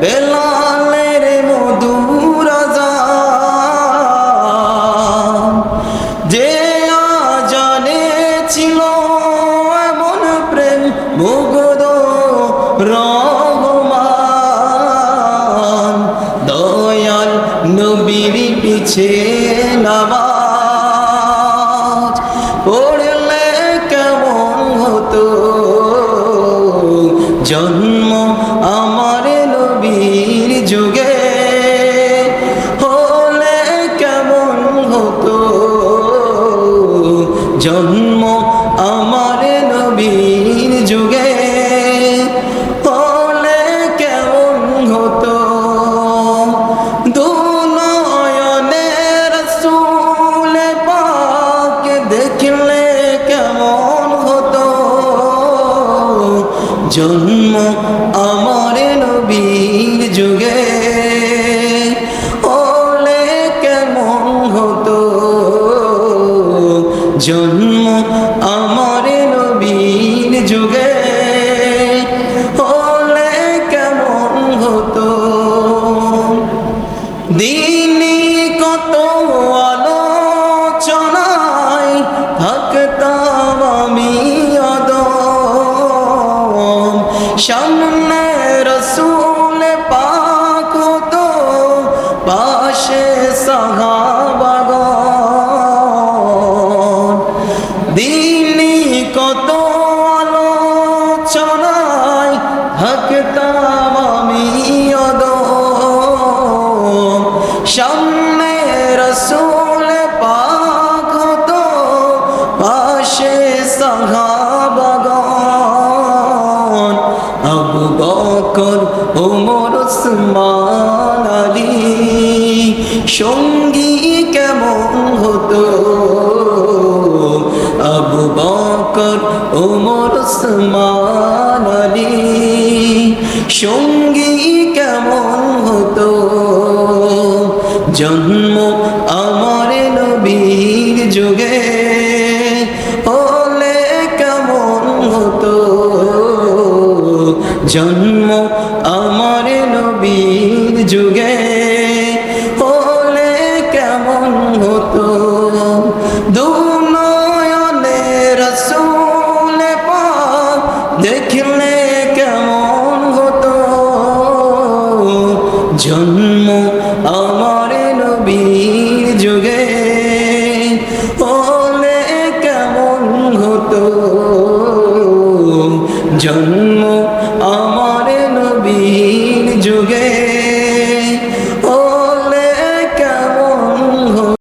বেলালের মধুর। যে জানে ছিল এমন প্রেম মুগ্ধ রহমান দয়াল নবীর পিছে নামাজ জন্ম আমার নবীর যুগে। ওলে কেমন হতো? জন্ম সামনে রসুল পাক হতো পাশে সাহাবাগন দিনী কত আলোচনায় থাকতাম আমি সামনে রসুল পাক আবু বকর, ওমর উসমান আলী। সঙ্গী কেমন হতো? আবু বকর, ওমর উসমান আলী। সঙ্গী কেমন হতো? জন্ম আমার নবীর যুগে। জন্ম আমার নবীর যুগে। হলে কেমন হতো? দুনয়নে রসুল দেখলে কেমন হতো? জন্ম আমার নবীর যুগে। হলে কেমন হতো? জন্ম